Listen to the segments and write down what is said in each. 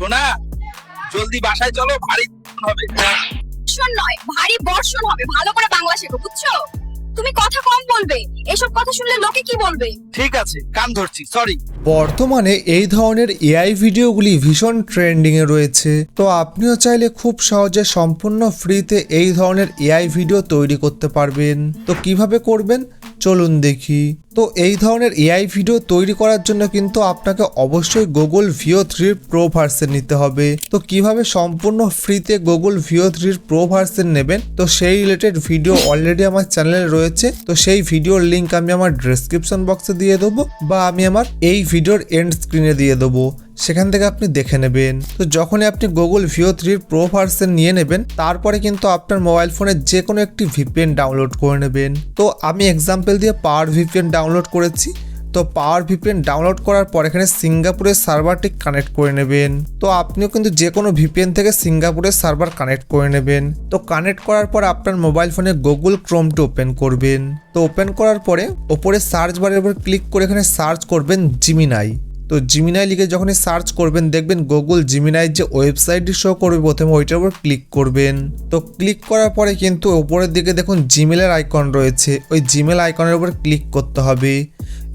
সোনা জলদি বাসায় চলো ভারী হবে। বর্ষণ নয় ভারী বর্ষণ হবে। ভালো করে বাংলা শেখো বুঝছ? তুমি কথা কম বলবে এসব কথা শুনলে লোকে কি বলবে? ঠিক আছে কান ধরছি সরি বর্তমানে এই ধরনের এআই ভিডিওগুলি ভীষণ ট্রেন্ডিংয়ে রয়েছে। তো আপনিও চাইলে খুব সহজে সম্পূর্ণ ফ্রিতে এই ধরনের এআই ভিডিও তৈরি করতে পারবেন। তো কীভাবে করবেন? চলুন দেখি। তো এই ধরনের এআই ভিডিও তৈরি করার জন্য কিন্তু আপনাকে অবশ্যই গুগল ভিও থ্রির প্রো ভার্সন নিতে হবে। তো কীভাবে সম্পূর্ণ ফ্রিতে গুগল ভিও থ্রির প্রো ভার্সন নেবেন? তো সেই রিলেটেড ভিডিও অলরেডি আমার চ্যানেলে রয়েছে। তো সেই ভিডিওর লিঙ্ক আমি আমার ডেসক্রিপশন বক্সে দিয়ে দেবো বা আমি আমার এই ভিডিওর এন্ড স্ক্রিনে দিয়ে দেবো। সেখান থেকে আপনি দেখে নেবেন। তো যখনই আপনি গুগল ভিও থ্রির প্রো ভার্সন নিয়ে নেবেন, তারপরে কিন্তু আপনার মোবাইল ফোনে যে কোনো একটি ভিপিএন ডাউনলোড করে নেবেন। তো আমি এক্সাম্পল দিয়ে পাওয়ার ভিপিএন ডাউনলোড করেছি। তো পাওয়ার ভিপিএন ডাউনলোড করার পর এখানে সিঙ্গাপুরের সার্ভারটি কানেক্ট করে নেবেন। তো আপনিও কিন্তু যে কোনো ভিপিএন থেকে সিঙ্গাপুরের সার্ভার কানেক্ট করে নেবেন। তো কানেক্ট করার পর আপনার মোবাইল ফোনে গুগল ক্রোমটি ওপেন করবেন। তো ওপেন করার পরে ওপরে সার্চ বারের উপর ক্লিক করে এখানে সার্চ করবেন জিমিনাই তো জিমিনাই লিখে যখনই সার্চ করবেন, দেখবেন গুগল জিমিনাইয়ের যে ওয়েবসাইটটি শো করবে, প্রথমে ওইটার উপর ক্লিক করবেন। তো ক্লিক করার পরে কিন্তু ওপরের দিকে দেখুন জিমেলের আইকন রয়েছে। ওই জিমেল আইকনের উপর ক্লিক করতে হবে।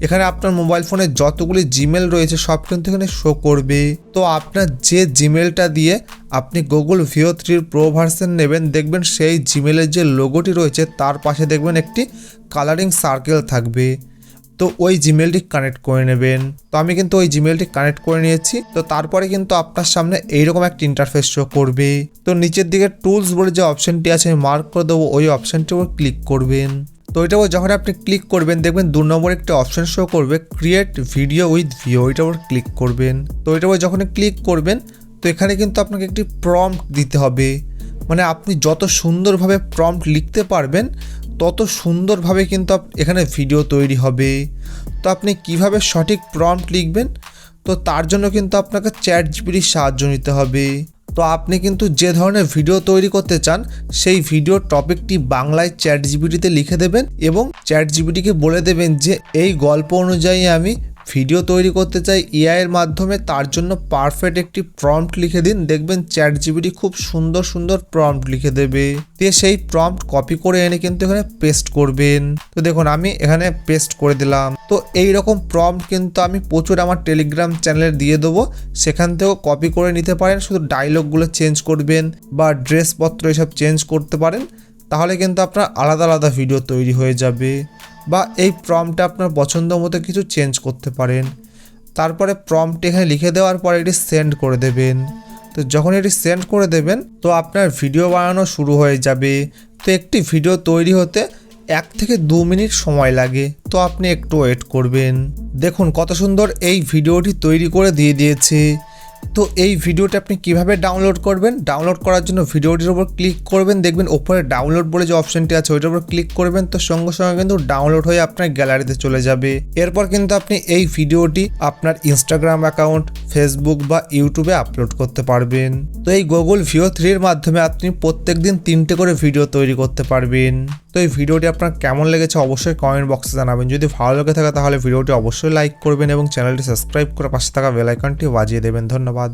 এখানে আপনার মোবাইল ফোনে যতগুলি জিমেল রয়েছে, সব কিন্তু এখানে শো করবে। তো আপনার যে জিমেলটা দিয়ে আপনি গুগল ভিও থ্রির প্রো ভার্সন নেবেন, দেখবেন সেই জিমেলের যে লোগোটি রয়েছে, তার পাশে দেখবেন একটি কালারিং সার্কেল থাকবে। তো ওই জিমেলটি কানেক্ট করে নেবেন। তো আমি কিন্তু ওই জিমেলটি কানেক্ট করে নিয়েছি। তো তারপরে কিন্তু আপনার সামনে এইরকম একটা ইন্টারফেস শো করবে। তো নিচের দিকে টুলস বলে যে অপশনটি আছে, আমি মার্ক করে দেবো। ওই অপশনটির উপর ক্লিক করবেন। তো ওইটার উপর যখন আপনি ক্লিক করবেন, দেখবেন দু নম্বর একটি অপশন শো করবে ক্রিয়েট ভিডিও উইথ ভিও ওইটার উপর ক্লিক করবেন। তো ওইটার উপর যখন ক্লিক করবেন, তো এখানে কিন্তু আপনাকে একটি প্রম্পট দিতে হবে। মানে আপনি যত সুন্দরভাবে প্রম্পট লিখতে পারবেন তত সুন্দরভাবে কিন্তু এখানে ভিডিও তৈরি হবে। তো আপনি কীভাবে সঠিক প্রম্পট লিখবেন? তো তার জন্য কিন্তু আপনাকে চ্যাট জিপিটির সাহায্য নিতে হবে। তো আপনি কিন্তু যে ধরনের ভিডিও তৈরি করতে চান, সেই ভিডিও টপিকটি বাংলায় চ্যাট জিপিটিতে লিখে দেবেন এবং চ্যাট জিপিটিকে বলে দেবেন যে, এই গল্প অনুযায়ী আমি ভিডিও তৈরি করতে চাই এআই এর মাধ্যমে, তার জন্য পারফেক্ট একটি প্রম্পট লিখে দিন। দেখবেন চ্যাট জিপিটি খুব সুন্দর সুন্দর প্রম্পট লিখে দেবে। দিয়ে সেই প্রম্পট কপি করে এনে কিন্তু এখানে পেস্ট করবেন। তো দেখুন, আমি এখানে পেস্ট করে দিলাম। তো এই রকম প্রম্পট কিন্তু আমি প্রচুর আমার টেলিগ্রাম চ্যানেলে দিয়ে দেবো। সেখান থেকেও কপি করে নিতে পারেন, শুধু ডায়লগগুলো চেঞ্জ করবেন বা ড্রেসপত্র এসব চেঞ্জ করতে পারেন। তাহলে কিন্তু আপনার আলাদা আলাদা ভিডিও তৈরি হয়ে যাবে। বা এই প্রম্পটে আপনার পছন্দ মতো কিছু চেঞ্জ করতে পারেন। তারপরে প্রম্পট এখানে লিখে দেওয়ার পরে এটি সেন্ড করে দেবেন। তো যখন এটি সেন্ড করে দেবেন, তো আপনার ভিডিও বানানো শুরু হয়ে যাবে। তো একটি ভিডিও তৈরি হতে এক থেকে দু মিনিট সময় লাগে। তো আপনি একটু ওয়েট করবেন। দেখুন কত সুন্দর এই ভিডিওটি তৈরি করে দিয়ে দিয়েছে। তো এই ভিডিওটি আপনি কীভাবে ডাউনলোড করবেন? ডাউনলোড করার জন্য ভিডিওটির উপর ক্লিক করবেন, দেখবেন ওপরে ডাউনলোড বলে যে অপশনটি আছে, ওইটার উপর ক্লিক করবেন, তো সঙ্গে সঙ্গে কিন্তু ডাউনলোড হয়ে আপনার গ্যালারিতে চলে যাবে। এরপর কিন্তু আপনি এই ভিডিওটি আপনার ইনস্টাগ্রাম অ্যাকাউন্ট ফেসবুক বা ইউটিউবে আপলোড করতে পারবেন। তো এই গুগল ভিও থ্রির মাধ্যমে আপনি প্রত্যেক দিন তিনটে করে ভিডিও তৈরি করতে পারবেন। তো এই ভিডিওটি আপনার কেমন লেগেছে অবশ্যই কমেন্ট বক্সে জানাবেন। যদি ভালো লেগে থাকে তাহলে ভিডিওটি অবশ্যই লাইক করবেন এবং চ্যানেলটি সাবস্ক্রাইব করে পাশে থাকা বেল আইকনটি বাজিয়ে দেবেন। ধন্যবাদ।